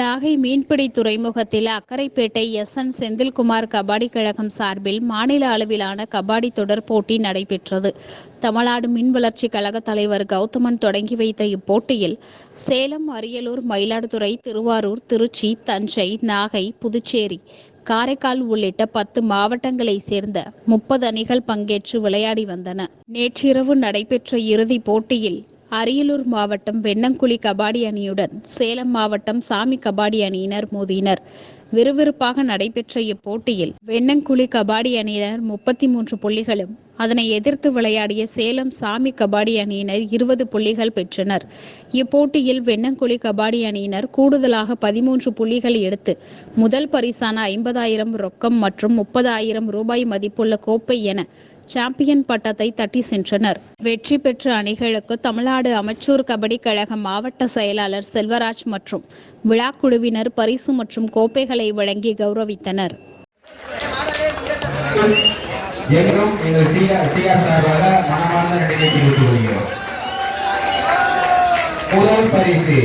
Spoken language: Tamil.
நாகை மீன்பிடி துறைமுகத்தில் அக்கரைப்பேட்டை எஸ் என் செந்தில்குமார் கபாடி கழகம் சார்பில் மாநில அளவிலான கபாடி தொடர் போட்டி நடைபெற்றது. தமிழ்நாடு மின் வளர்ச்சி கழக தலைவர் கௌதமன் தொடங்கி வைத்த இப்போட்டியில் சேலம் அரியலூர் மயிலாடுதுறை திருவாரூர் திருச்சி தஞ்சை நாகை புதுச்சேரி காரைக்கால் உள்ளிட்ட பத்து மாவட்டங்களைச் சேர்ந்த முப்பது அணிகள் பங்கேற்று விளையாடி வந்தன. நேற்றிரவு நடைபெற்ற இறுதிப் போட்டியில் அரியலூர் மாவட்டம் வெண்ணங்குழி கபாடி அணியுடன் சேலம் மாவட்டம் சாமி கபாடி அணியினர் மோதினர். விறுவிறுப்பாக நடைபெற்ற இப்போட்டியில் வெண்ணங்குழி கபாடி அணியினர் முப்பத்தி மூன்று புள்ளிகளும் அதனை எதிர்த்து விளையாடிய சேலம் சாமி கபாடி அணியினர் இருபது புள்ளிகள் பெற்றனர். இப்போட்டியில் வெண்ணங்குழி கபாடி அணியினர் கூடுதலாக பதிமூன்று புள்ளிகள் எடுத்து முதல் பரிசான ஐம்பதாயிரம் ரொக்கம் மற்றும் முப்பதாயிரம் ரூபாய் மதிப்புள்ள கோப்பை என சாம்பியன் பட்டத்தை தட்டி சென்றனர். வெற்றி பெற்ற அணிகளுக்கு தமிழ்நாடு அமைச்சூர் கபடி கழக மாவட்ட செயலாளர் செல்வராஜ் மற்றும் விழாக்குழுவினர் பரிசு மற்றும் கோப்பைகளை வழங்கி கௌரவித்தனர். எங்கும் எங்கள் சிஆர் சிஆர் சார்பாக மனமார்ந்த தெரிவித்துக் கொள்கிறோம். முதல் பரிசு